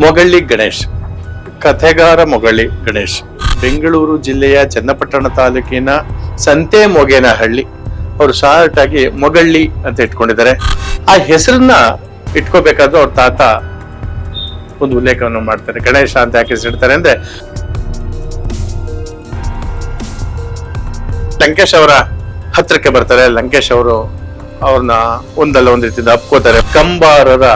ಮೊಗಳ್ಳಿ ಗಣೇಶ್. ಕಥೆಗಾರ ಮೊಗಳ್ಳಿ ಗಣೇಶ್. ಬೆಂಗಳೂರು ಜಿಲ್ಲೆಯ ಚನ್ನಪಟ್ಟಣ ತಾಲೂಕಿನ ಸಂತೆ ಮೊಗೇನಹಳ್ಳಿ ಅವರು ಶಾರ್ಟ್ ಆಗಿ ಮೊಗಳ್ಳಿ ಅಂತ ಇಟ್ಕೊಂಡಿದ್ದಾರೆ. ಆ ಹೆಸರನ್ನ ಇಟ್ಕೋಬೇಕಾದ್ರೆ ಅವ್ರ ತಾತ ಒಂದು ಉಲ್ಲೇಖವನ್ನು ಮಾಡ್ತಾರೆ. ಗಣೇಶ ಅಂತ ಯಾಕೆ ಹೆಸರಿಡ್ತಾರೆ ಅಂದ್ರೆ, ಲಂಕೇಶ್ ಅವರ ಹತ್ರಕ್ಕೆ ಬರ್ತಾರೆ. ಲಂಕೇಶ್ ಅವರು ಅವ್ರನ್ನ ಒಂದಲ್ಲ ಒಂದ್ ರೀತಿಯಿಂದ ಅಪ್ಕೋತಾರೆ. ಕಂಬಾರರ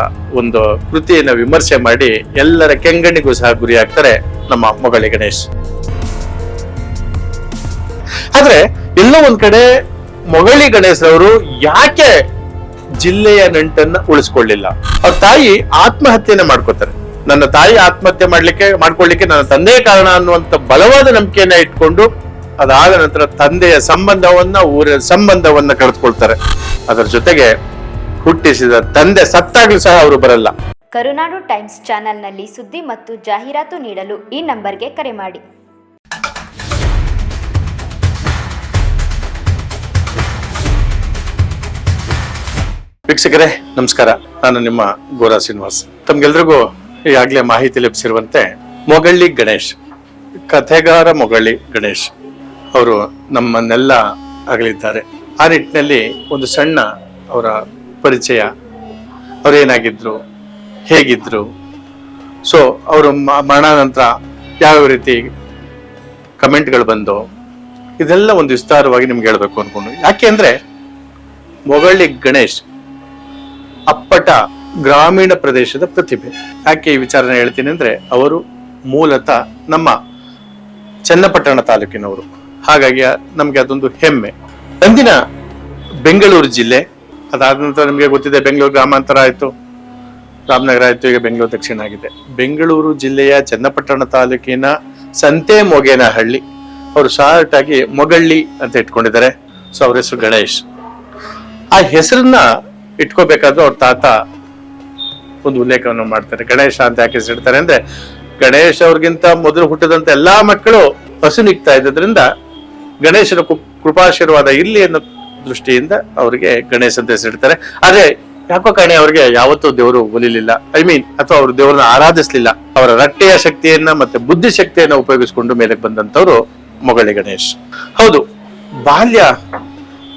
ಒಂದು ಕೃತಿಯನ್ನ ವಿಮರ್ಶೆ ಮಾಡಿ ಎಲ್ಲರ ಕೆಂಗಣ್ಣಿಗೂ ಸಹ ಗುರಿ ಆಗ್ತಾರೆ ನಮ್ಮ ಮೊಗಳಿ ಗಣೇಶ್. ಆದ್ರೆ ಎಲ್ಲೋ ಒಂದ್ ಕಡೆ ಮೊಗಳಿ ಗಣೇಶ್ ಅವರು ಯಾಕೆ ಜಿಲ್ಲೆಯ ನಂಟನ್ನ ಉಳಿಸ್ಕೊಳ್ಳಿಲ್ಲ? ಅವ್ರ ತಾಯಿ ಆತ್ಮಹತ್ಯೆನ ಮಾಡ್ಕೋತಾರೆ. ನನ್ನ ತಾಯಿ ಆತ್ಮಹತ್ಯೆ ಮಾಡ್ಲಿಕ್ಕೆ, ಮಾಡ್ಕೊಳ್ಳಿಕ್ಕೆ ನನ್ನ ತಂದೆ ಕಾರಣ ಅನ್ನುವಂತ ಬಲವಾದ ನಂಬಿಕೆಯನ್ನ ಇಟ್ಕೊಂಡು ಅದಾದ ನಂತರ ತಂದೆಯ ಸಂಬಂಧವನ್ನ ಊರ ಸಂಬಂಧವನ್ನ ಕಳೆದುಕೊಳ್ತಾರೆ. ಅದರ ಜೊತೆಗೆ ಹುಟ್ಟಿಸಿದ ತಂದೆ ಸತ್ತಾಗ್ಲೂ ಸಹ ಅವರು ಬರಲ್ಲ. ಕರುನಾಡು ಟೈಮ್ಸ್ ಚಾನೆಲ್ನಲ್ಲಿ ಸುದ್ದಿ ಮತ್ತು ಜಾಹೀರಾತು ನೀಡಲು ಈ ನಂಬರ್ಗೆ ಕರೆ ಮಾಡಿ. ವೀಕ್ಷಕರೇ ನಮಸ್ಕಾರ. ನಾನು ನಿಮ್ಮ ಗೋರಾ ಶ್ರೀನಿವಾಸ್. ತಮ್ಗೆಲ್ರಿಗೂ ಈಗಾಗಲೇ ಮಾಹಿತಿ ಲಭಿಸಿರುವಂತೆ ಮೊಗಳ್ಳಿ ಗಣೇಶ್ ಕಥೆಗಾರ ಮೊಗಳ್ಳಿ ಗಣೇಶ್ ಅವರು ನಮ್ಮನ್ನೆಲ್ಲ ಅಗಲಿದ್ದಾರೆ. ಆ ನಿಟ್ಟಿನಲ್ಲಿ ಒಂದು ಸಣ್ಣ ಅವರ ಪರಿಚಯ. ಅವರೇನಾಗಿದ್ರು ಹೇಗಿದ್ರು? ಸೊ ಅವರು ಮರಣ ನಂತರ ಯಾವ ರೀತಿ ಕಮೆಂಟ್ಗಳು ಬಂದು, ಇದೆಲ್ಲ ಒಂದು ವಿಸ್ತಾರವಾಗಿ ನಿಮ್ಗೆ ಹೇಳ್ಬೇಕು ಅನ್ಕೊಂಡು. ಯಾಕೆ ಅಂದ್ರೆ, ಮೊಗಳ್ಳಿ ಗಣೇಶ್ ಅಪ್ಪಟ ಗ್ರಾಮೀಣ ಪ್ರದೇಶದ ಪ್ರತಿಭೆ. ಯಾಕೆ ಈ ವಿಚಾರನ ಹೇಳ್ತೀನಿ ಅಂದ್ರೆ, ಅವರು ಮೂಲತಃ ನಮ್ಮ ಚನ್ನಪಟ್ಟಣ ತಾಲೂಕಿನವರು. ಹಾಗಾಗಿ ನಮಗೆ ಅದೊಂದು ಹೆಮ್ಮೆ. ಅಂದಿನ ಬೆಂಗಳೂರು ಜಿಲ್ಲೆ, ಅದಾದ ನಂತರ ನಿಮಗೆ ಗೊತ್ತಿದೆ ಬೆಂಗಳೂರು ಗ್ರಾಮಾಂತರ ಆಯಿತು. ರಾಮನಗರ ಆಯಿತು, ಈಗ ಬೆಂಗಳೂರು ದಕ್ಷಿಣ ಆಗಿದೆ. ಬೆಂಗಳೂರು ಜಿಲ್ಲೆಯ ಚನ್ನಪಟ್ಟಣ ತಾಲೂಕಿನ ಸಂತೆ ಮೊಗೇನಹಳ್ಳಿ ಅವರು ಶಾರ್ಟ್ ಆಗಿ ಮೊಗಳ್ಳಿ ಅಂತ ಇಟ್ಕೊಂಡಿದ್ದಾರೆ. ಸೊ, ಅವ್ರ ಹೆಸರು ಗಣೇಶ್. ಆ ಹೆಸರನ್ನ ಇಟ್ಕೋಬೇಕಾದ್ರೆ ಅವ್ರ ತಾತ ಒಂದು ಉಲ್ಲೇಖವನ್ನು ಮಾಡ್ತಾರೆ. ಗಣೇಶ ಅಂತ ಯಾಕೆ ಹೆಸರಿಡ್ತಾರೆ ಅಂದ್ರೆ, ಗಣೇಶ್ ಅವ್ರಿಗಿಂತ ಮೊದಲು ಹುಟ್ಟಿದಂತ ಎಲ್ಲಾ ಮಕ್ಕಳು ಹಸು ನಿಗ್ತಾ ಇದ್ದದ್ರಿಂದ ಗಣೇಶನ ಕೃಪಾಶೀರ್ವಾದ ಇಲ್ಲಿ ಅನ್ನೋ ದೃಷ್ಟಿಯಿಂದ ಅವರಿಗೆ ಗಣೇಶ ಅಂತ ಹೆಸರಿಡ್ತಾರೆ. ಆದ್ರೆ ಯಾಕೋ ಕಾಣೆ ಅವ್ರಿಗೆ ಯಾವತ್ತೂ ದೇವರು ಒಲಿಲಿಲ್ಲ. ಐ ಮೀನ್ ಅಥವಾ ಅವರು ದೇವರನ್ನ ಆರಾಧಿಸ್ಲಿಲ್ಲ. ಅವರ ರಟ್ಟೆಯ ಶಕ್ತಿಯನ್ನ ಮತ್ತೆ ಬುದ್ಧಿ ಶಕ್ತಿಯನ್ನ ಉಪಯೋಗಿಸಿಕೊಂಡು ಮೇಲೆ ಬಂದಂತವ್ರು ಮೊಗಳಿ ಗಣೇಶ್. ಹೌದು, ಬಾಲ್ಯ,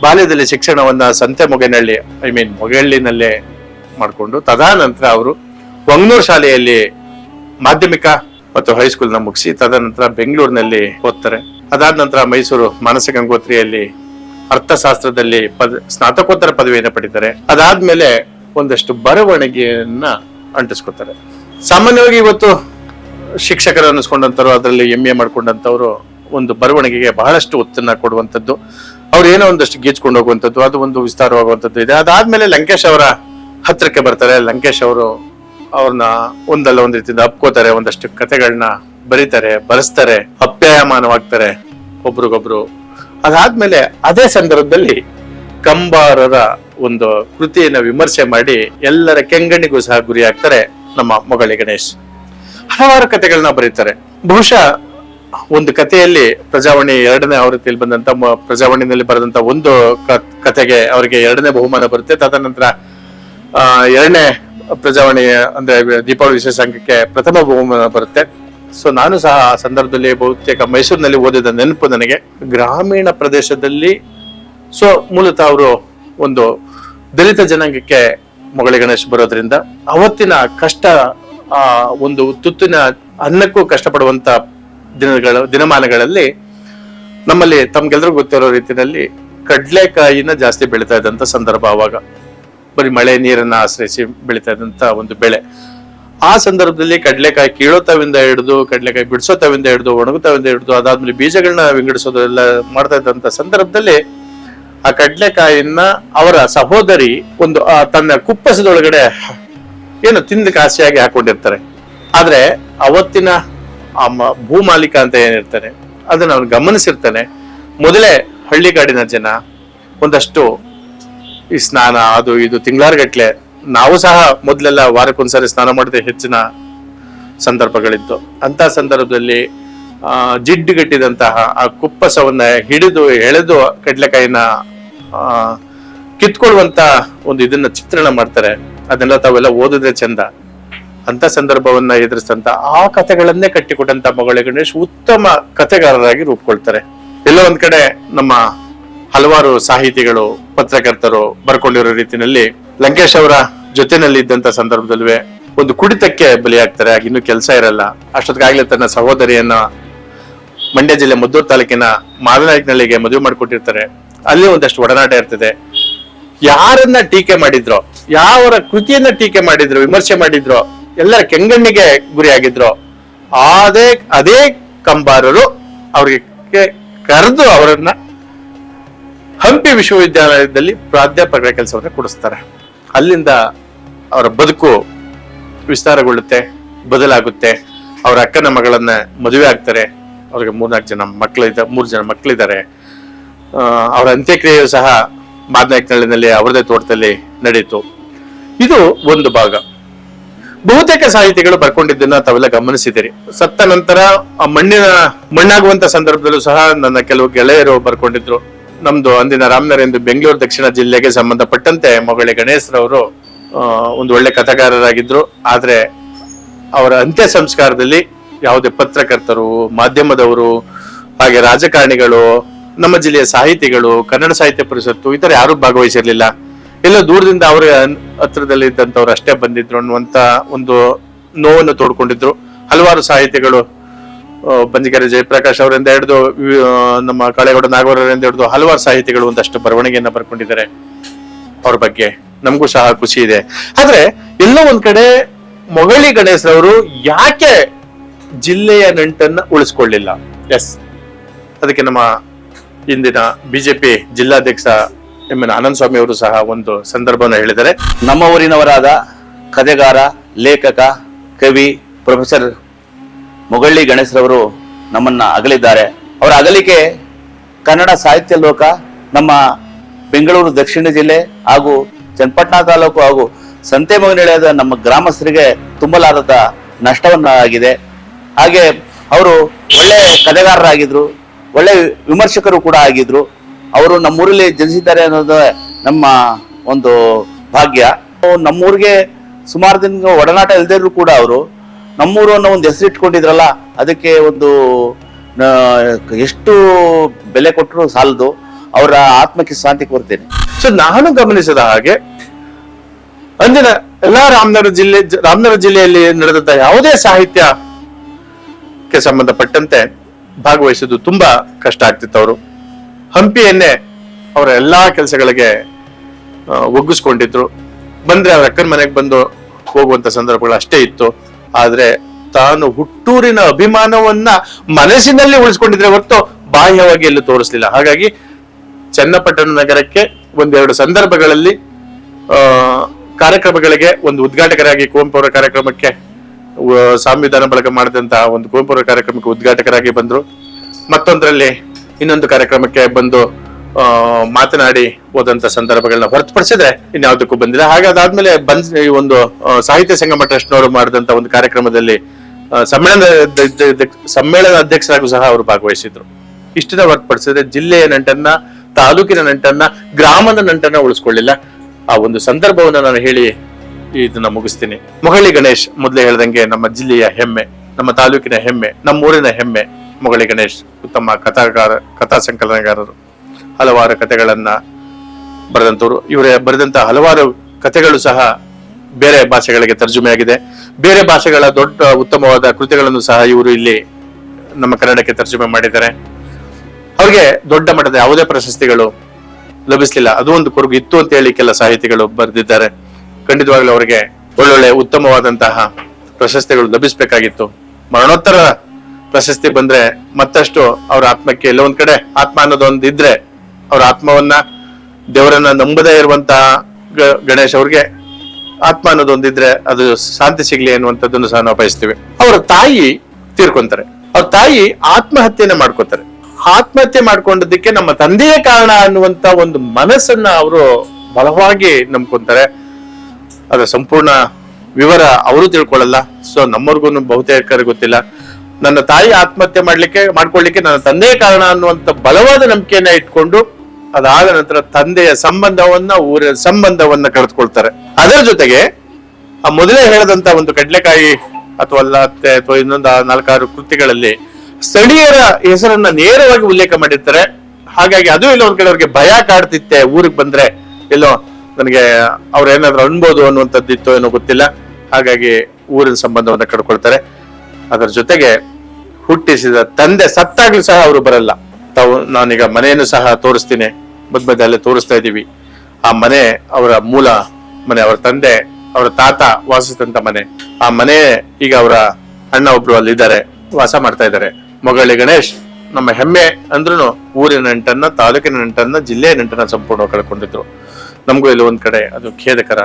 ಬಾಲ್ಯದಲ್ಲಿ ಶಿಕ್ಷಣವನ್ನ ಸಂತೆ ಮೊಗೇನಹಳ್ಳಿ ಐ ಮೀನ್ ಮೊಗೇಳ್ಳಿನಲ್ಲೇ ಮಾಡಿಕೊಂಡು ತದಾನಂತರ ಅವರು ವಂಗ್ನೂರ್ ಶಾಲೆಯಲ್ಲಿ ಮಾಧ್ಯಮಿಕ ಮತ್ತು ಹೈಸ್ಕೂಲ್ನ ಮುಗಿಸಿ ತದನಂತರ ಬೆಂಗಳೂರಿನಲ್ಲಿ ಓದ್ತಾರೆ. ಅದಾದ ನಂತರ ಮೈಸೂರು ಮಾನಸ ಗಂಗೋತ್ರಿಯಲ್ಲಿ ಅರ್ಥಶಾಸ್ತ್ರದಲ್ಲಿ ಪದ, ಸ್ನಾತಕೋತ್ತರ ಪದವಿಯನ್ನು ಪಡಿತಾರೆ. ಅದಾದ್ಮೇಲೆ ಒಂದಷ್ಟು ಬರವಣಿಗೆಯನ್ನ ಅಂಟಿಸ್ಕೊತಾರೆ. ಸಾಮಾನ್ಯವಾಗಿ ಇವತ್ತು ಶಿಕ್ಷಕರು ಅನ್ನಿಸ್ಕೊಂಡಂಥವ್ರು, ಅದರಲ್ಲಿ ಎಂ ಎ ಮಾಡ್ಕೊಂಡಂತವ್ರು ಒಂದು ಬರವಣಿಗೆಗೆ ಬಹಳಷ್ಟು ಒತ್ತನ್ನ ಕೊಡುವಂಥದ್ದು, ಅವ್ರು ಏನೋ ಒಂದಷ್ಟು ಗೀಚ್ಕೊಂಡು ಹೋಗುವಂಥದ್ದು, ಅದು ಒಂದು ವಿಸ್ತಾರವಾಗುವಂಥದ್ದು ಇದೆ. ಅದಾದ್ಮೇಲೆ ಲಂಕೇಶ್ ಅವರ ಹತ್ತಿರಕ್ಕೆ ಬರ್ತಾರೆ. ಲಂಕೇಶ್ ಅವರು ಅವ್ರನ್ನ ಒಂದಲ್ಲ ಒಂದು ರೀತಿಯಿಂದ ಅಪ್ಕೋತಾರೆ, ಒಂದಷ್ಟು ಕಥೆಗಳನ್ನ ಬರೀತಾರೆ ಬರೆಸ್ತಾರೆ ಅಪ್ಯಾಯಮಾನವಾಗ್ತಾರೆ ಒಬ್ರಿಗೊಬ್ರು. ಅದಾದ್ಮೇಲೆ ಅದೇ ಸಂದರ್ಭದಲ್ಲಿ ಕಂಬಾರರ ಒಂದು ಕೃತಿಯನ್ನ ವಿಮರ್ಶೆ ಮಾಡಿ ಎಲ್ಲರ ಕೆಂಗಣ್ಣಿಗೂ ಸಹ ಗುರಿ ಆಗ್ತಾರೆ ನಮ್ಮ ಮೊಗಳಿ ಗಣೇಶ್. ಹಲವಾರು ಕಥೆಗಳನ್ನ ಬರೀತಾರೆ. ಬಹುಶಃ ಒಂದು ಕಥೆಯಲ್ಲಿ ಪ್ರಜಾವಾಣಿ ಎರಡನೇ ಆವೃತ್ತಿಯಲ್ಲಿ ಬಂದಂತ ಪ್ರಜಾವಾಣಿನಲ್ಲಿ ಬರೆದಂತ ಒಂದು ಕಥೆಗೆ ಅವರಿಗೆ ಎರಡನೇ ಬಹುಮಾನ ಬರುತ್ತೆ. ತದನಂತರ ಎರಡನೇ ಪ್ರಜಾವಾಣಿ, ಅಂದ್ರೆ ದೀಪಾವಳಿ ವಿಶೇಷಾಂಗಕ್ಕೆ ಪ್ರಥಮ ಬಹುಮಾನ ಬರುತ್ತೆ. ಸೊ ನಾನು ಸಹ ಆ ಸಂದರ್ಭದಲ್ಲಿ ಬಹುತೇಕ ಮೈಸೂರಿನಲ್ಲಿ ಓದಿದ ನೆನಪು ನನಗೆ ಗ್ರಾಮೀಣ ಪ್ರದೇಶದಲ್ಲಿ. ಸೊ ಮೂಲತಃ ಅವರು ಒಂದು ದಲಿತ ಜನಾಂಗಕ್ಕೆ ಮೊಗಳಿ ಗಣೇಶ್ ಬರೋದ್ರಿಂದ ಅವತ್ತಿನ ಕಷ್ಟ, ಆ, ಒಂದು ತುತ್ತಿನ ಅನ್ನಕ್ಕೂ ಕಷ್ಟಪಡುವಂತ ದಿನಗಳ, ದಿನಮಾನಗಳಲ್ಲಿ ನಮ್ಮಲ್ಲಿ ತಮ್ಗೆಲ್ರಿಗೂ ಗೊತ್ತಿರೋ ರೀತಿಯಲ್ಲಿ ಕಡಲೆಕಾಯಿನ ಜಾಸ್ತಿ ಬೆಳೀತಾ ಇದ್ದಂತ ಸಂದರ್ಭ ಅವಾಗ. ಬರೀ ಮಳೆ ನೀರನ್ನ ಆಶ್ರಯಿಸಿ ಬೆಳೀತಾ ಇದ್ದಂತ ಒಂದು ಬೆಳೆ. ಆ ಸಂದರ್ಭದಲ್ಲಿ ಕಡ್ಲೆಕಾಯಿ ಕೀಳೋತವಿಂದ ಹಿಡಿದು, ಕಡ್ಲೆಕಾಯಿ ಬಿಡಿಸೋತವಿಂದ ಹಿಡಿದು ಒಣಗುತ್ತವಿಂದ ಹಿಡಿದು, ಅದಾದ್ಮೇಲೆ ಬೀಜಗಳನ್ನ ವಿಂಗಡಿಸೋದು ಎಲ್ಲ ಮಾಡ್ತಾ ಇದ್ದಂತ ಸಂದರ್ಭದಲ್ಲಿ ಆ ಕಡಲೆಕಾಯಿಯನ್ನ ಅವರ ಸಹೋದರಿ ಒಂದು ತನ್ನ ಕುಪ್ಪಸದೊಳಗಡೆ ಏನು ತಿಂದು ಕಾಸಿಯಾಗಿ ಹಾಕೊಂಡಿರ್ತಾರೆ. ಆದ್ರೆ ಅವತ್ತಿನ ಆ ಭೂ ಮಾಲೀಕ ಅಂತ ಏನಿರ್ತಾನೆ ಅದನ್ನ ಅವನು ಗಮನಿಸಿರ್ತಾನೆ ಮೊದಲೇ ಹಳ್ಳಿಗಾಡಿನ ಜನ ಒಂದಷ್ಟು ಈ ಸ್ನಾನ, ಅದು ಇದು ತಿಂಗಳಾರ್ಗಟ್ಲೆ ನಾವು ಸಹ ಮೊದಲೆಲ್ಲ ವಾರಕ್ಕೊಂದ್ಸರಿ ಸ್ನಾನ ಮಾಡದೆ ಹೆಚ್ಚಿನ ಸಂದರ್ಭಗಳಿತ್ತು. ಅಂತ ಸಂದರ್ಭದಲ್ಲಿ ಜಿಡ್ಡುಗಟ್ಟಿದಂತಹ ಆ ಕುಪ್ಪಸವನ್ನ ಹಿಡಿದು, ಎಳೆದು ಕಡ್ಲೆಕಾಯಿನ ಕಿತ್ಕೊಳ್ಳುವಂತ ಒಂದು ಇದನ್ನ ಚಿತ್ರಣ ಮಾಡ್ತಾರೆ. ಅದನ್ನ ತಾವೆಲ್ಲ ಓದಿದ್ರೆ ಚಂದ. ಅಂತ ಸಂದರ್ಭವನ್ನ ಎದುರಿಸಿದಂತ ಆ ಕಥೆಗಳನ್ನೇ ಕಟ್ಟಿಕೊಟ್ಟಂತ ಮಗಳ ಗಣೇಶ್ ಉತ್ತಮ ಕಥೆಗಾರರಾಗಿ ರೂಪುಕೊಳ್ತಾರೆ ಎಲ್ಲ ಒಂದ್ ಕಡೆ ನಮ್ಮ ಹಲವಾರು ಸಾಹಿತಿಗಳು, ಪತ್ರಕರ್ತರು ಬರ್ಕೊಂಡಿರೋ ರೀತಿಯಲ್ಲಿ ಲಂಕೇಶ್ ಅವರ ಜೊತೆನಲ್ಲಿ ಇದ್ದಂತ ಸಂದರ್ಭದಲ್ಲೂ ಒಂದು ಕುಡಿತಕ್ಕೆ ಬಲಿಯಾಗ್ತಾರೆ. ಇನ್ನು ಕೆಲಸ ಇರಲ್ಲ. ಅಷ್ಟೊತ್ತಿಗಾಗ್ಲೇ ತನ್ನ ಸಹೋದರಿಯನ್ನ ಮಂಡ್ಯ ಜಿಲ್ಲೆ ಮದ್ದೂರು ತಾಲೂಕಿನ ಮಾದನಾಯಕನಹಳ್ಳಿಗೆ ಮದುವೆ ಮಾಡಿಕೊಟ್ಟಿರ್ತಾರೆ. ಅಲ್ಲಿ ಒಂದಷ್ಟು ಒಡನಾಟ ಇರ್ತದೆ. ಯಾರನ್ನ ಟೀಕೆ ಮಾಡಿದ್ರೋ, ಯಾವರ ಕೃತಿಯನ್ನ ಟೀಕೆ ಮಾಡಿದ್ರು, ವಿಮರ್ಶೆ ಮಾಡಿದ್ರು, ಎಲ್ಲರ ಕೆಂಗಣ್ಣಿಗೆ ಗುರಿಯಾಗಿದ್ರು, ಅದೇ ಅದೇ ಕಂಬಾರರು ಅವ್ರಿಗೆ ಕರೆದು ಅವರನ್ನ ಹಂಪಿ ವಿಶ್ವವಿದ್ಯಾಲಯದಲ್ಲಿ ಪ್ರಾಧ್ಯಾಪಕರ ಕೆಲಸವನ್ನ ಕೊಡಿಸ್ತಾರೆ. ಅಲ್ಲಿಂದ ಅವರ ಬದುಕು ವಿಸ್ತಾರಗೊಳ್ಳುತ್ತೆ, ಬದಲಾಗುತ್ತೆ. ಅವರ ಅಕ್ಕನ ಮಗಳನ್ನ ಮದುವೆ ಆಗ್ತಾರೆ. ಅವ್ರಿಗೆ ಮೂರ್ನಾಲ್ಕು ಜನ ಮಕ್ಕಳಿದ್ದ ಮೂರು ಜನ ಮಕ್ಕಳಿದ್ದಾರೆ ಅವರ ಅಂತ್ಯಕ್ರಿಯೆಯು ಸಹ ಮಾದನಾಯಕನಹಳ್ಳಿನಲ್ಲಿ ಅವರದೇ ತೋಟದಲ್ಲಿ ನಡೆಯಿತು. ಇದು ಒಂದು ಭಾಗ. ಬಹುತೇಕ ಸಾಹಿತಿಗಳು ಬರ್ಕೊಂಡಿದ್ದನ್ನ ತಾವೆಲ್ಲ ಗಮನಿಸಿದಿರಿ ಸತ್ತ ನಂತರ ಆ ಮಣ್ಣಿನ, ಮಣ್ಣಾಗುವಂತ ಸಂದರ್ಭದಲ್ಲೂ ಸಹ ನನ್ನ ಕೆಲವು ಗೆಳೆಯರು ಬರ್ಕೊಂಡಿದ್ರು. ನಮ್ದು ಅಂದಿನ ರಾಮನಗರ ಬೆಂಗಳೂರು ದಕ್ಷಿಣ ಜಿಲ್ಲೆಗೆ ಸಂಬಂಧಪಟ್ಟಂತೆ ಮೊಗಳಿ ಗಣೇಶ್ರವರು ಒಂದು ಒಳ್ಳೆ ಕಥೆಗಾರರಾಗಿದ್ರು ಆದ್ರೆ ಅವರ ಅಂತ್ಯ ಸಂಸ್ಕಾರದಲ್ಲಿ ಯಾವುದೇ ಪತ್ರಕರ್ತರು, ಮಾಧ್ಯಮದವರು, ಹಾಗೆ ರಾಜಕಾರಣಿಗಳು, ನಮ್ಮ ಜಿಲ್ಲೆಯ ಸಾಹಿತಿಗಳು, ಕನ್ನಡ ಸಾಹಿತ್ಯ ಪರಿಷತ್ತು ಈ ಥರ ಯಾರು ಭಾಗವಹಿಸಿರ್ಲಿಲ್ಲ. ಎಲ್ಲ ದೂರದಿಂದ ಅವರ ಹತ್ರದಲ್ಲಿ ಇದ್ದಂತವ್ರು ಅಷ್ಟೇ ಬಂದಿದ್ರು ಅನ್ನುವಂತ ಒಂದು ನೋವನ್ನು ತೋಡ್ಕೊಂಡಿದ್ರು. ಹಲವಾರು ಸಾಹಿತಿಗಳು ಬಂಜಿಗೆರೆ ಜಯಪ್ರಕಾಶ್ ಅವರಿಂದ ಹಿಡಿದು ನಮ್ಮ ಕಾಳೇಗೌಡ ನಾಗವರರಿಂದ ಹಿಡಿದು ಹಲವಾರು ಸಾಹಿತಿಗಳು ಒಂದಷ್ಟು ಬರವಣಿಗೆಯನ್ನ ಬರ್ಕೊಂಡಿದ್ದಾರೆ. ಅವ್ರ ಬಗ್ಗೆ. ನಮಗೂ ಸಹ ಖುಷಿ ಇದೆ. ಆದ್ರೆ, ಎಲ್ಲೋ ಒಂದ್ ಕಡೆ ಮೊಗಳಿ ಗಣೇಶರವರು ಯಾಕೆ ಜಿಲ್ಲೆಯ ನಂಟನ್ನ ಉಳಿಸ್ಕೊಳ್ಳಿಲ್ಲ? ಎಸ್ ಅದಕ್ಕೆ ನಮ್ಮ ಇಂದಿನ ಬಿಜೆಪಿ ಜಿಲ್ಲಾಧ್ಯಕ್ಷ ಎಂ ಎನ್ ಆನಂದ್ ಸ್ವಾಮಿ ಅವರು ಸಹ ಒಂದು ಸಂದರ್ಭವನ್ನು ಹೇಳಿದ್ದಾರೆ. ನಮ್ಮ ಊರಿನವರಾದ ಕಥೆಗಾರ, ಲೇಖಕ, ಕವಿ, ಪ್ರೊಫೆಸರ್ ಮೊಗಳ್ಳಿ ಗಣೇಶರವರು ನಮ್ಮನ್ನ ಅಗಲಿದ್ದಾರೆ. ಅವರ ಅಗಲಿಕೆ ಕನ್ನಡ ಸಾಹಿತ್ಯ ಲೋಕ, ನಮ್ಮ ಬೆಂಗಳೂರು, ದಕ್ಷಿಣ ಜಿಲ್ಲೆ ಹಾಗೂ ಚನ್ನಪಟ್ಟಣ ತಾಲೂಕು ಹಾಗೂ ಸಂತೆಮಗನಳಿಯಾದ ನಮ್ಮ ಗ್ರಾಮಸ್ಥರಿಗೆ ತುಂಬಲಾರದ ನಷ್ಟವನ್ನ ಆಗಿದೆ ಹಾಗೆ ಅವರು ಒಳ್ಳೆ ಕಥೆಗಾರರಾಗಿದ್ರು, ಒಳ್ಳೆ ವಿಮರ್ಶಕರು ಕೂಡ ಆಗಿದ್ರು. ಅವರು ನಮ್ಮೂರಲ್ಲಿ ಜನಿಸಿದ್ದಾರೆ ಅನ್ನೋದು ನಮ್ಮ ಒಂದು ಭಾಗ್ಯ. ನಮ್ಮೂರಿಗೆ ಸುಮಾರು ದಿನ ಒಡನಾಟ ಇಲ್ದಿದ್ರು ಕೂಡ ಅವರು. ನಮ್ಮೂರು ಅನ್ನೋ ಒಂದು ಹೆಸರು ಇಟ್ಕೊಂಡಿದ್ರಲ್ಲ, ಅದಕ್ಕೆ ಒಂದು ಎಷ್ಟು ಬೆಲೆ ಕೊಟ್ಟರು ಸಾಲದು. ಅವರ ಆತ್ಮಕ್ಕೆ ಶಾಂತಿ ಕೋರ್ತೇನೆ ಸೊ ನಾನು ಗಮನಿಸಿದ ಹಾಗೆ, ಅಂದಿನ ಎಲ್ಲಾ ರಾಮನಗರ ಜಿಲ್ಲೆ, ರಾಮನಗರ ಜಿಲ್ಲೆಯಲ್ಲಿ ನಡೆದಂತ ಯಾವುದೇ ಸಾಹಿತ್ಯಕ್ಕೆ ಸಂಬಂಧಪಟ್ಟಂತೆ ಭಾಗವಹಿಸೋದು ತುಂಬಾ ಕಷ್ಟ ಆಗ್ತಿತ್ತು ಅವರು. ಹಂಪಿಯನ್ನೇ ಅವರ ಎಲ್ಲಾ ಕೆಲಸಗಳಿಗೆ ಒಗ್ಗಿಸ್ಕೊಂಡಿದ್ರು. ಬಂದ್ರೆ ಅವ್ರ ಅಕ್ಕನ ಮನೆಗೆ ಬಂದು ಹೋಗುವಂತ ಸಂದರ್ಭಗಳು ಅಷ್ಟೇ ಇತ್ತು. ಆದ್ರೆ ತಾನು ಹುಟ್ಟೂರಿನ ಅಭಿಮಾನವನ್ನ ಮನಸ್ಸಿನಲ್ಲಿ ಉಳಿಸ್ಕೊಂಡಿದ್ರೆ ಹೊರತು ಬಾಹ್ಯವಾಗಿ ಎಲ್ಲೂ ತೋರಿಸ್ಲಿಲ್ಲ. ಹಾಗಾಗಿ ಚನ್ನಪಟ್ಟಣ ನಗರಕ್ಕೆ ಒಂದೆರಡು ಸಂದರ್ಭಗಳಲ್ಲಿ ಕಾರ್ಯಕ್ರಮಗಳಿಗೆ ಒಂದು ಉದ್ಘಾಟಕರಾಗಿ ಕುವೆಂಪು ಅವರ ಕಾರ್ಯಕ್ರಮಕ್ಕೆ ಸಂವಿಧಾನ ಬಳಕೆ ಮಾಡಿದಂತಹ ಒಂದು ಕುವೆಂಪು ಅವರ ಕಾರ್ಯಕ್ರಮಕ್ಕೆ ಉದ್ಘಾಟಕರಾಗಿ ಬಂದರು. ಮತ್ತೊಂದರಲ್ಲಿ ಇನ್ನೊಂದು ಕಾರ್ಯಕ್ರಮಕ್ಕೆ ಬಂದು ಮಾತನಾಡಿ ಹೋದಂತ ಸಂದರ್ಭಗಳನ್ನ ಹೊರತುಪಡಿಸಿದ್ರೆ ಇನ್ಯಾವುದಕ್ಕೂ ಬಂದಿಲ್ಲ. ಹಾಗೆ ಅದಾದ್ಮೇಲೆ ಬಂದ್, ಈ ಒಂದು ಸಾಹಿತ್ಯ ಸಂಗಮ ಟ್ರಸ್ಟ್ನವರು ಮಾಡಿದಂತ ಒಂದು ಕಾರ್ಯಕ್ರಮದಲ್ಲಿ ಸಮ್ಮೇಳನ ಸಮ್ಮೇಳನ ಅಧ್ಯಕ್ಷರಾಗೂ ಸಹ ಅವರು ಭಾಗವಹಿಸಿದ್ರು. ಇಷ್ಟನ್ನ ಹೊರತುಪಡಿಸಿದ್ರೆ ಜಿಲ್ಲೆಯ ನಂಟನ್ನ ತಾಲೂಕಿನ ನಂಟನ್ನ, ಗ್ರಾಮದ ನಂಟನ್ನ ಉಳಿಸ್ಕೊಳ್ಳಿಲ್ಲ. ಆ ಒಂದು ಸಂದರ್ಭವನ್ನು ನಾನು ಹೇಳಿ ಇದನ್ನ ಮುಗಿಸ್ತೀನಿ. ಮೊಗಳಿ ಗಣೇಶ್ ಮೊದಲೇ ಹೇಳ್ದಂಗೆ ನಮ್ಮ ಜಿಲ್ಲೆಯ ಹೆಮ್ಮೆ, ನಮ್ಮ ತಾಲೂಕಿನ ಹೆಮ್ಮೆ, ನಮ್ಮೂರಿನ ಹೆಮ್ಮೆ ಮೊಗಳಿ ಗಣೇಶ್, ಉತ್ತಮ ಕಥಾಕಾರ ಕಥಾ ಸಂಕಲನಗಾರರು. ಹಲವಾರು ಕಥೆಗಳನ್ನ ಬರೆದಂತವ್ರು. ಇವರ ಬರೆದಂತ ಹಲವಾರು ಕಥೆಗಳು ಸಹ ಬೇರೆ ಭಾಷೆಗಳಿಗೆ ತರ್ಜುಮೆಯಾಗಿದೆ. ಬೇರೆ ಭಾಷೆಗಳ ದೊಡ್ಡ ಉತ್ತಮವಾದ ಕೃತಿಗಳನ್ನು ಸಹ ಇವರು ಇಲ್ಲಿ ನಮ್ಮ ಕನ್ನಡಕ್ಕೆ ತರ್ಜುಮೆ ಮಾಡಿದ್ದಾರೆ. ಅವ್ರಿಗೆ ದೊಡ್ಡ ಮಟ್ಟದ ಯಾವುದೇ ಪ್ರಶಸ್ತಿಗಳು ಲಭಿಸಲಿಲ್ಲ. ಅದು ಒಂದು ಕೊರಗು ಇತ್ತು ಅಂತ ಹೇಳಿ ಕೆಲ ಸಾಹಿತಿಗಳು ಬರೆದಿದ್ದಾರೆ. ಖಂಡಿತವಾಗ್ಲೂ ಅವರಿಗೆ ಒಳ್ಳೊಳ್ಳೆ ಉತ್ತಮವಾದಂತಹ ಪ್ರಶಸ್ತಿಗಳು ಲಭಿಸಬೇಕಾಗಿತ್ತು. ಮರಣೋತ್ತರ ಪ್ರಶಸ್ತಿ ಬಂದ್ರೆ ಮತ್ತಷ್ಟು ಅವ್ರ ಆತ್ಮಕ್ಕೆ ಎಲ್ಲ ಒಂದ್ ಕಡೆ ಆತ್ಮ ಅನ್ನೋದೊಂದು ಇದ್ರೆ ಅವ್ರ ಆತ್ಮವನ್ನ ದೇವರನ್ನ ನಂಬದೇ ಇರುವಂತಹ ಗಣೇಶ್ ಅವ್ರಿಗೆ ಆತ್ಮ ಅನ್ನೋದೊಂದಿದ್ರೆ ಅದು ಶಾಂತಿ ಸಿಗ್ಲಿ ಅನ್ನುವಂಥದ್ದನ್ನು ಸಹ ನಾವು ಬಯಸ್ತೀವಿ. ಅವ್ರ ತಾಯಿ ತೀರ್ಕೊಂತಾರೆ. ಅವ್ರ ತಾಯಿ ಆತ್ಮಹತ್ಯೆನ ಮಾಡ್ಕೋತಾರೆ. ಆತ್ಮಹತ್ಯೆ ಮಾಡ್ಕೊಂಡದಕ್ಕೆ ನಮ್ಮ ತಂದೆಯೇ ಕಾರಣ ಅನ್ನುವಂತ ಒಂದು ಮನಸ್ಸನ್ನ ಅವರು ಬಲವಾಗಿ ನಂಬ್ಕೊಂತಾರೆ. ಅದರ ಸಂಪೂರ್ಣ ವಿವರ ಅವರು ತಿಳ್ಕೊಳ್ಳಲ್ಲ. ಸೊ ನಮ್ಮವ್ರಿಗೂ ಬಹುತೇಕರು ಗೊತ್ತಿಲ್ಲ. ನನ್ನ ತಾಯಿ ಆತ್ಮಹತ್ಯೆ ಮಾಡ್ಲಿಕ್ಕೆ, ಮಾಡ್ಕೊಳ್ಳಿಕ್ಕೆ ನನ್ನ ತಂದೆಯೇ ಕಾರಣ ಅನ್ನುವಂತ ಬಲವಾದ ನಂಬಿಕೆಯನ್ನ ಇಟ್ಕೊಂಡು, ಅದಾದ ನಂತರ ತಂದೆಯ ಸಂಬಂಧವನ್ನ ಊರಿನ ಸಂಬಂಧವನ್ನ ಕಳೆದುಕೊಳ್ತಾರೆ. ಅದರ ಜೊತೆಗೆ, ಆ ಮೊದಲೇ ಹೇಳದಂತ ಒಂದು ಕಡ್ಲೆಕಾಯಿ ಅಥವಾ ಅಲ್ಲ, ಅಥವಾ ಇನ್ನೊಂದು ನಾಲ್ಕಾರು ಕೃತಿಗಳಲ್ಲಿ ಸ್ಥಳೀಯರ ಹೆಸರನ್ನ ನೇರವಾಗಿ ಉಲ್ಲೇಖ ಮಾಡಿರ್ತಾರೆ. ಹಾಗಾಗಿ ಅದು ಇಲ್ಲ, ಒಂದ್ ಕಡೆ ಅವ್ರಿಗೆ ಭಯ ಕಾಡ್ತಿತ್ತೆ ಊರಿಗೆ ಬಂದ್ರೆ. ಎಲ್ಲೋ ನನಗೆ ಅವ್ರು ಏನಾದ್ರು ಅನ್ಬೋದು ಅನ್ನುವಂಥದ್ದಿತ್ತು ಏನೋ ಗೊತ್ತಿಲ್ಲ. ಹಾಗಾಗಿ ಊರಿನ ಸಂಬಂಧವನ್ನ ಕಡ್ಕೊಳ್ತಾರೆ. ಅದರ ಜೊತೆಗೆ ಹುಟ್ಟಿಸಿದ ತಂದೆ ಸತ್ತಾಗ್ಲೂ ಸಹ ಅವರು ಬರಲ್ಲ. ತಾವು ನಾನೀಗ ಮನೆಯನ್ನು ಸಹ ತೋರಿಸ್ತೀನಿ. ಮಧ್ಯ ಅಲ್ಲೇ ತೋರಿಸ್ತಾ ಇದ್ದೀವಿ. ಆ ಮನೆ ಅವರ ಮೂಲ ಮನೆ, ಅವರ ತಂದೆ, ಅವರ ತಾತ ವಾಸಿಸಿದಂತ ಮನೆ. ಆ ಮನೆ ಈಗ ಅವರ ಅಣ್ಣ ಒಬ್ರು ಅಲ್ಲಿದ್ದಾರೆ, ವಾಸ ಮಾಡ್ತಾ ಇದ್ದಾರೆ. ಮೊಗಳಿ ಗಣೇಶ್, ನಮ್ಮ ಹೆಮ್ಮೆ ಅಂದ್ರೂ ಊರಿನ ನಂಟನ್ನ, ತಾಲೂಕಿನ ನಂಟನ್ನ, ಜಿಲ್ಲೆಯ ನಂಟನ್ನ ಸಂಪೂರ್ಣವಾಗಿ ಕಳ್ಕೊಂಡಿದ್ರು. ನಮಗೂ ಇಲ್ಲಿ ಒಂದ್ ಕಡೆ ಅದು ಖೇದಕರ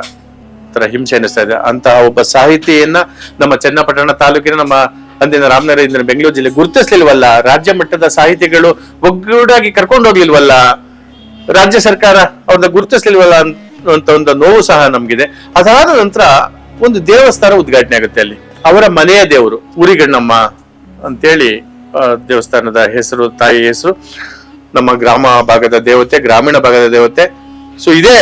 ತರ ಹಿಂಸೆ ಅನಿಸ್ತಾ ಇದೆ. ಅಂತಹ ಒಬ್ಬ ಸಾಹಿತಿಯನ್ನ ನಮ್ಮ ಚನ್ನಪಟ್ಟಣ ತಾಲೂಕಿನ ನಮ್ಮ ಅಂದಿನ ರಾಮನಗರ ಬೆಂಗಳೂರು ಜಿಲ್ಲೆ ಗುರುತಿಸ್ಲಿಲ್ವಲ್ಲ? ರಾಜ್ಯ ಮಟ್ಟದ ಸಾಹಿತಿಗಳು ಒಗ್ಗೂಡಾಗಿ ಕರ್ಕೊಂಡು ಹೋಗ್ಲಿಲ್ವಲ್ಲ? ರಾಜ್ಯ ಸರ್ಕಾರ ಅವ್ರನ್ನ ಗುರುತಿಸ್ಲಿಲ್ವಲ್ಲ ಅಂತ ಒಂದು ನೋವು ಸಹ ನಮ್ಗಿದೆ. ಅದಾದ ನಂತರ ಒಂದು ದೇವಸ್ಥಾನ ಉದ್ಘಾಟನೆ ಆಗುತ್ತೆ ಅಲ್ಲಿ. ಅವರ ಮನೆಯ ದೇವರು, ಊರಿಗಣ್ಣಮ್ಮ ಅಂತೇಳಿ ದೇವಸ್ಥಾನದ ಹೆಸರು, ತಾಯಿ ಹೆಸರು, ನಮ್ಮ ಗ್ರಾಮ ಭಾಗದ ದೇವತೆ, ಗ್ರಾಮೀಣ ಭಾಗದ ದೇವತೆ. ಸೊ ಇದೇ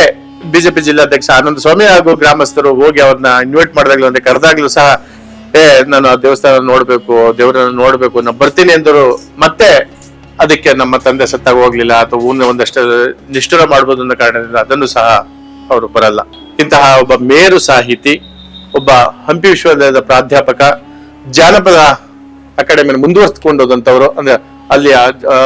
ಬಿಜೆಪಿ ಜಿಲ್ಲಾಧ್ಯಕ್ಷ ಆನಂದ ಸ್ವಾಮಿ ಹಾಗೂ ಗ್ರಾಮಸ್ಥರು ಹೋಗಿ ಅವ್ರನ್ನ ಇನ್ವೈಟ್ ಮಾಡಿದಾಗ್ಲೂ ಅಂದ್ರೆ ಕರೆದಾಗ್ಲೂ ಸಹ, ಏ, ನಾನು ಆ ದೇವಸ್ಥಾನ ನೋಡ್ಬೇಕು, ದೇವರನ್ನ ನೋಡ್ಬೇಕು ನಾನು ಬರ್ತೀನಿ ಎಂದರು. ಮತ್ತೆ ಅದಕ್ಕೆ ನಮ್ಮ ತಂದೆ ಸತ್ತಾಗ ಹೋಗ್ಲಿಲ್ಲ, ಅಥವಾ ಊನ ಒಂದಷ್ಟು ನಿಷ್ಠುರ ಮಾಡ್ಬೋದು ಅನ್ನೋ ಕಾರಣದಿಂದ ಅದನ್ನು ಸಹ ಅವರು ಬರಲ್ಲ. ಇಂತಹ ಒಬ್ಬ ಮೇರು ಸಾಹಿತಿ, ಒಬ್ಬ ಹಂಪಿ ವಿಶ್ವವಿದ್ಯಾಲಯದ ಪ್ರಾಧ್ಯಾಪಕ, ಜಾನಪದ ಅಕಾಡೆಮಿಯನ್ನು ಮುಂದುವರಿಸಿಕೊಂಡು ಹೋದಂತವರು ಅಂದ್ರೆ ಅಲ್ಲಿ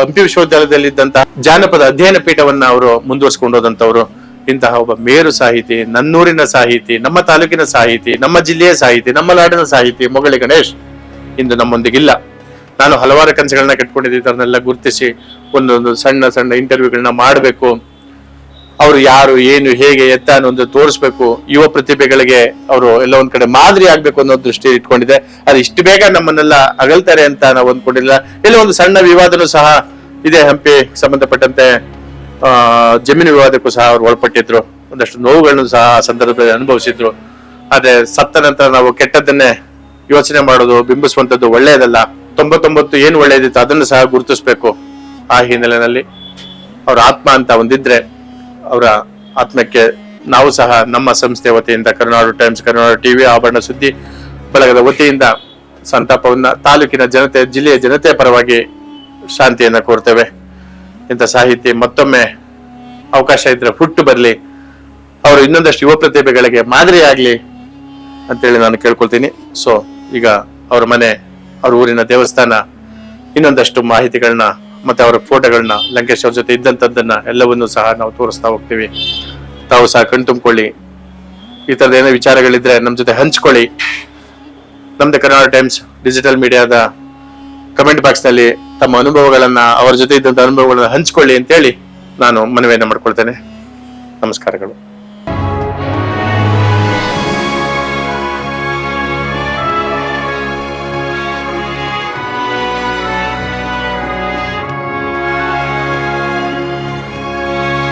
ಹಂಪಿ ವಿಶ್ವವಿದ್ಯಾಲಯದಲ್ಲಿ ಇದ್ದಂತಹ ಜಾನಪದ ಅಧ್ಯಯನ ಪೀಠವನ್ನ ಅವರು ಮುಂದುವರಿಸಿಕೊಂಡು ಹೋದಂತವರು ಇಂತಹ ಒಬ್ಬ ಮೇರು ಸಾಹಿತಿ, ನನ್ನೂರಿನ ಸಾಹಿತಿ, ನಮ್ಮ ತಾಲೂಕಿನ ಸಾಹಿತಿ, ನಮ್ಮ ಜಿಲ್ಲೆಯ ಸಾಹಿತಿ, ನಮ್ಮ ನಾಡಿನ ಸಾಹಿತಿ ಮೊಗಳಿ ಗಣೇಶ್ ಇಂದು ನಮ್ಮೊಂದಿಗಿಲ್ಲ ನಾನು ಹಲವಾರು ಕನಸುಗಳನ್ನ ಕಟ್ಕೊಂಡಿದ್ದೀನಿ ಅದನ್ನೆಲ್ಲ ಗುರುತಿಸಿ, ಒಂದೊಂದು ಸಣ್ಣ ಸಣ್ಣ ಇಂಟರ್ವ್ಯೂಗಳನ್ನ ಮಾಡಬೇಕು. ಅವರು ಯಾರು, ಏನು, ಹೇಗೆ ಎತ್ತ ಅನ್ನೋದು ತೋರಿಸ್ಬೇಕು. ಯುವ ಪ್ರತಿಭೆಗಳಿಗೆ ಅವರು ಎಲ್ಲ ಒಂದ್ ಕಡೆ ಮಾದರಿ ಆಗ್ಬೇಕು ಅನ್ನೋ ದೃಷ್ಟಿ ಇಟ್ಕೊಂಡಿದೆ. ಅದು ಇಷ್ಟು ಬೇಗ ನಮ್ಮನ್ನೆಲ್ಲ ಅಗಲ್ತಾರೆ ಅಂತ ನಾವು ಅಂದ್ಕೊಂಡಿಲ್ಲ ಎಲ್ಲ ಒಂದು ಸಣ್ಣ ವಿವಾದನೂ ಸಹ ಇದೆ. ಹಂಪಿ ಸಂಬಂಧಪಟ್ಟಂತೆ, ಆ, ಜಮೀನು ವಿವಾದಕ್ಕೂ ಸಹ ಅವ್ರು ಒಳಪಟ್ಟಿದ್ರು. ಒಂದಷ್ಟು ನೋವುಗಳನ್ನು ಸಹ ಆ ಸಂದರ್ಭದಲ್ಲಿ ಅನುಭವಿಸಿದ್ರು. ಆದ್ರೆ ಸತ್ತ ನಂತರ ನಾವು ಕೆಟ್ಟದ್ದನ್ನೇ ಯೋಚನೆ ಮಾಡೋದು ಬಿಂಬಿಸುವಂತದ್ದು ಒಳ್ಳೆಯದಲ್ಲ. ತೊಂಬತ್ತೊಂಬತ್ತು ಏನು ಒಳ್ಳೆಯದಿತ್ತು ಅದನ್ನು ಸಹ ಗುರುತಿಸ್ಬೇಕು ಆ ಹಿನ್ನೆಲೆಯಲ್ಲಿ. ಅವ್ರ ಆತ್ಮ ಅಂತ ಒಂದಿದ್ರೆ ಅವರ ಆತ್ಮಕ್ಕೆ ನಾವು ಸಹ ನಮ್ಮ ಸಂಸ್ಥೆ ವತಿಯಿಂದ ಕರುನಾಡು ಟೈಮ್ಸ್, ಕರುನಾಡು ಟಿವಿ ಆಭರಣ ಸುದ್ದಿ ಬಳಗದ ವತಿಯಿಂದ ಸಂತಾಪವನ್ನ ತಾಲೂಕಿನ ಜನತೆ, ಜಿಲ್ಲೆಯ ಜನತೆಯ ಪರವಾಗಿ ಶಾಂತಿಯನ್ನ ಕೋರ್ತೇವೆ. ಇಂಥ ಸಾಹಿತಿ ಮತ್ತೊಮ್ಮೆ ಅವಕಾಶ ಇದ್ರೆ ಹುಟ್ಟು ಬರಲಿ. ಅವರು ಇನ್ನೊಂದಷ್ಟು ಯುವ ಪ್ರತಿಭೆಗಳಿಗೆ ಮಾದರಿಯಾಗಲಿ ಅಂತೇಳಿ ನಾನು ಕೇಳ್ಕೊಳ್ತೀನಿ. ಸೊ ಈಗ ಅವ್ರ ಮನೆ, ಅವ್ರ ಊರಿನ ದೇವಸ್ಥಾನ ಇನ್ನೊಂದಷ್ಟು ಮಾಹಿತಿಗಳನ್ನ ಮತ್ತೆ ಅವರ ಫೋಟೋಗಳನ್ನ ಲಂಕೇಶ್ ಅವ್ರ ಜೊತೆ ಇದ್ದಂತದ್ದನ್ನ ಎಲ್ಲವನ್ನೂ ಸಹ ನಾವು ತೋರಿಸ್ತಾ ಹೋಗ್ತೀವಿ. ತಾವು ಸಹ ಕಣ್ತುಂಬ್ಕೊಳ್ಳಿ ಈ ತರದ ಏನೋ ವಿಚಾರಗಳಿದ್ರೆ ನಮ್ಮ ಜೊತೆ ಹಂಚ್ಕೊಳ್ಳಿ. ನಮ್ದು ಕನ್ನಡ ಟೈಮ್ಸ್ ಡಿಜಿಟಲ್ ಮೀಡಿಯಾದ ಕಮೆಂಟ್ ಬಾಕ್ಸ್ನಲ್ಲಿ ತಮ್ಮ ಅನುಭವಗಳನ್ನ, ಅವರ ಜೊತೆ ಇದ್ದಂತ ಅನುಭವಗಳನ್ನ ಹಂಚ್ಕೊಳ್ಳಿ ಅಂತೇಳಿ ನಾನು ಮನವಿಯನ್ನ ಮಾಡ್ಕೊಳ್ತೇನೆ. ನಮಸ್ಕಾರಗಳು.